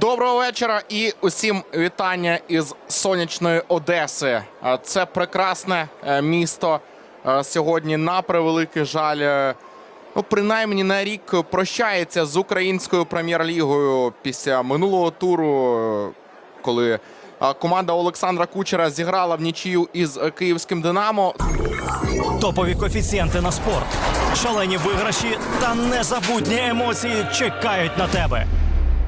Доброго вечора і усім вітання із сонячної Одеси. Це прекрасне е, місто е, сьогодні. На превеликий жаль, е, ну принаймні на рік прощається з українською прем'єр-лігою після минулого туру, коли команда Олександра Кучера зіграла в нічию із київським Динамо. Топові коефіцієнти на спорт, шалені виграші та незабутні емоції чекають на тебе.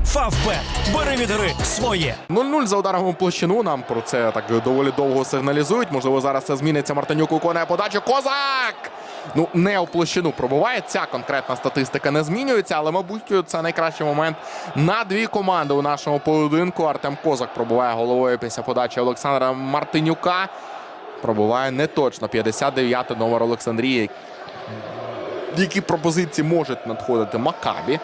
Фавбет. Бери від гри своє. 0-0 за ударом площину. Нам про це так доволі довго сигналізують. Можливо, зараз це зміниться. Мартинюк виконує подачу. Козак! Ну, не у площину пробуває. Ця конкретна статистика не змінюється, але, мабуть, це найкращий момент на дві команди у нашому поєдинку. Артем Козак пробуває головою після подачі Олександра Мартинюка. Пробуває неточно. 59-й номер Олександрії. Які пропозиції можуть надходити Макабі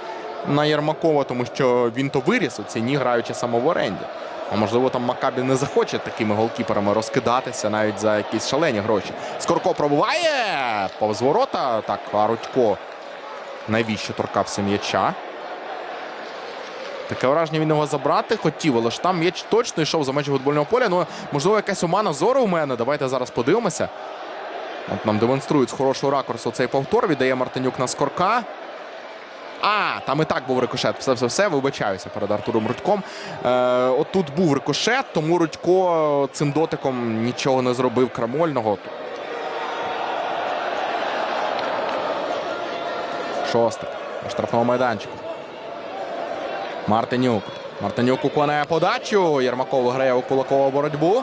на Єрмакова, тому що він то виріс у ціні, граючи саме в оренді. А можливо, там Макабі не захоче такими голкіперами розкидатися навіть за якісь шалені гроші. Скорко пробуває повз ворота. Так, а Рудько навіщо торкався м'яча. Таке враження він його забрати хотів, але ж там м'яч точно йшов за межі футбольного поля. Ну, можливо, якась омана зору у мене. Давайте зараз подивимося. От нам демонструють з хорошого ракурсу цей повтор. Віддає Мартинюк на скорка. А, там і так був рикошет. Все, все, все. Вибачаюся перед Артуром Рудьком. Е, отут був рикошет, тому Рудько цим дотиком нічого не зробив крамольного. Шостик. На штрафному майданчику. Мартинюк. Мартинюк виконує подачу. Єрмаков виграє у кулакову боротьбу.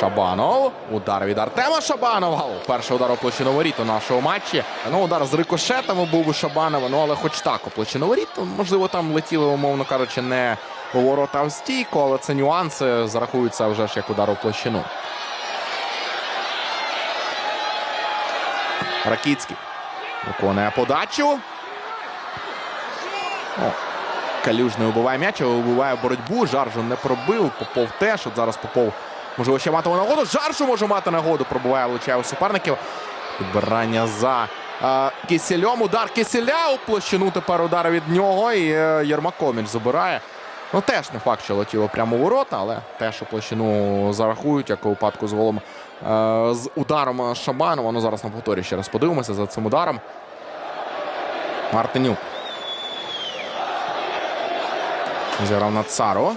Шабанов. Удар від Артема Шабанова. Перший удар у площину воріт у нашому матчі. Ну, удар з рикошетами був у Шабанова. Ну, але хоч так у площину. Можливо, там летіли, умовно кажучи, не у ворота в стійку, але це нюанси зарахуються вже ж як удар у площину. Ракіцький. Виконує подачу. О, Калюжний убиває м'яч, але убиває боротьбу. Жаржу не пробив. Попов теж. От зараз Попов можливо ще матиме нагоду. Жаржу може мати нагоду. Пробиває, влучає у суперників. Підбирання за е, Кисельом. Удар Киселя у площину. Тепер удар від нього. І е, Єрмакович забирає. Ну, теж не факт, що летіло прямо у ворота, але теж у площину зарахують, як у випадку з голом е, з ударом Шабанова. Ну, зараз на повторі ще раз подивимося за цим ударом. Мартинюк. Зіграв на Цару.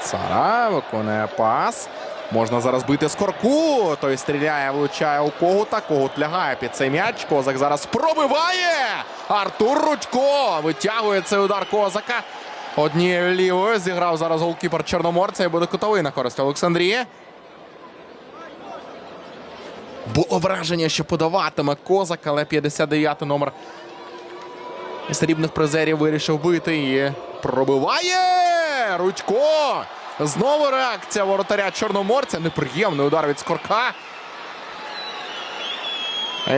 Цара виконує пас. Можна зараз бити скорку. Той стріляє, влучає у когута. Когут лягає під цей м'яч. Козак зараз пробиває. Артур Рудько витягує цей удар козака. Однією лівою зіграв зараз голкіпер Чорноморця і буде кутовий на користь Олександрії. Було враження, що подаватиме козак, але 59-й номер срібних призерів вирішив бити і пробиває Рудько. Знову реакція воротаря Чорноморця. Неприємний удар від скорка.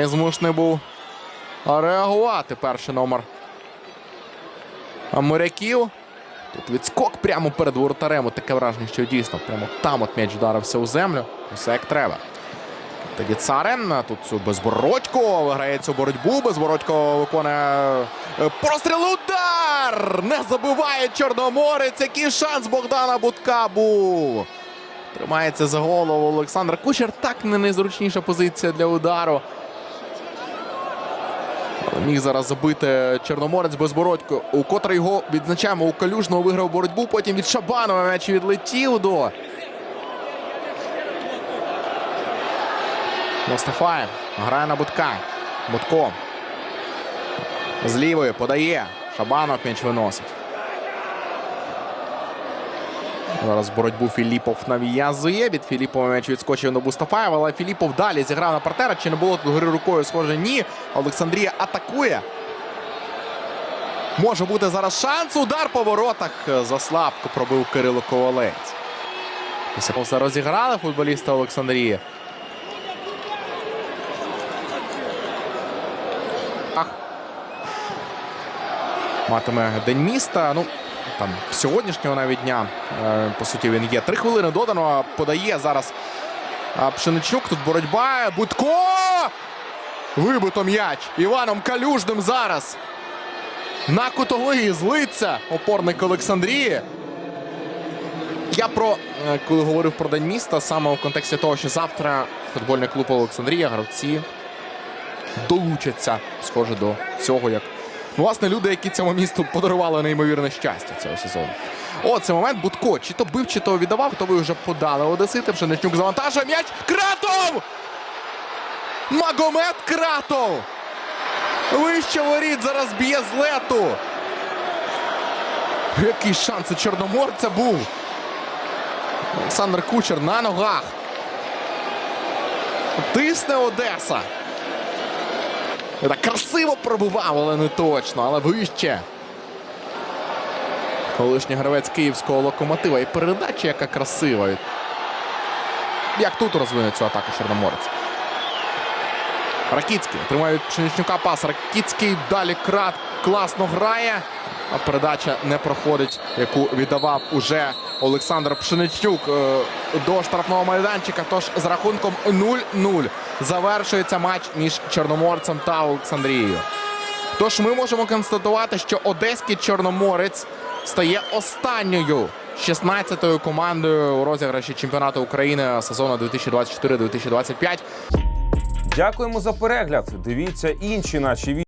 І змушений був реагувати перший номер моряків. Тут відскок прямо перед воротарем. Таке враження, що дійсно прямо там от м'яч вдарився у землю. Все як треба. Тоді Царен. Тут цю безбородько виграє цю боротьбу. Безбородько виконує е, простріл. Удар! Не забиває Чорноморець. Який шанс Богдана Будка був. Тримається за голову Олександр Кучер. Так не найзручніша позиція для удару. Міг зараз забити Чорноморець безбородько, у котрий його відзначаємо у Калюжного виграв боротьбу. Потім від Шабанова м'яч відлетів до. Мустафаєв грає на Будка. Будко. З лівої подає. Шабанов м'яч виносить. Зараз боротьбу Філіпов нав'язує. Від Філіпова м'яч відскочив на Мустафаєва, але Філіпов далі зіграв на партнера. Чи не було тут гри рукою? Схоже, ні. Олександрія атакує. Може бути зараз шанс. Удар по воротах. Заслабко пробив Кирило Ковалець. Після розіграли футболісти Олександрії. Ах. Матиме день міста. Ну, там сьогоднішнього навіть дня. Е, По суті, він є. Три хвилини додано. Подає зараз Пшеничук. Тут боротьба. Будко! Вибито м'яч. Іваном Калюжним зараз. На кутовий злиться опорник Олександрії. Я про е, коли говорив про день міста, саме в контексті того, що завтра футбольний клуб Олександрія, гравці долучаться, схоже, до цього, як власне люди, які цьому місту подарували неймовірне щастя цього сезону. О, це момент Будко. Чи то бив, чи то віддавав, то ви вже подали Одесити. Пшеничнюк завантажує м'яч. Кратов! Магомед Кратов! Вище воріт зараз б'є з лету. Який шанс у Чорноморця був. Олександр Кучер на ногах. Тисне Одеса. Так красиво пробував, але не точно, але вище. Колишній гравець київського локомотива. І передача, яка красива. Як тут розвине цю атаку Чорноморець? Ракіцький Тримають Пшеничнюка пас. Ракіцький далі крат класно грає. Передача не проходить, яку віддавав уже Олександр Пшеничнюк е, до штрафного майданчика. Тож з рахунком 0-0 завершується матч між Чорноморцем та Олександрією. Тож ми можемо констатувати, що одеський Чорноморець стає останньою 16-ю командою у розіграші чемпіонату України сезону 2024-2025. Дякуємо за перегляд. Дивіться інші наші відео.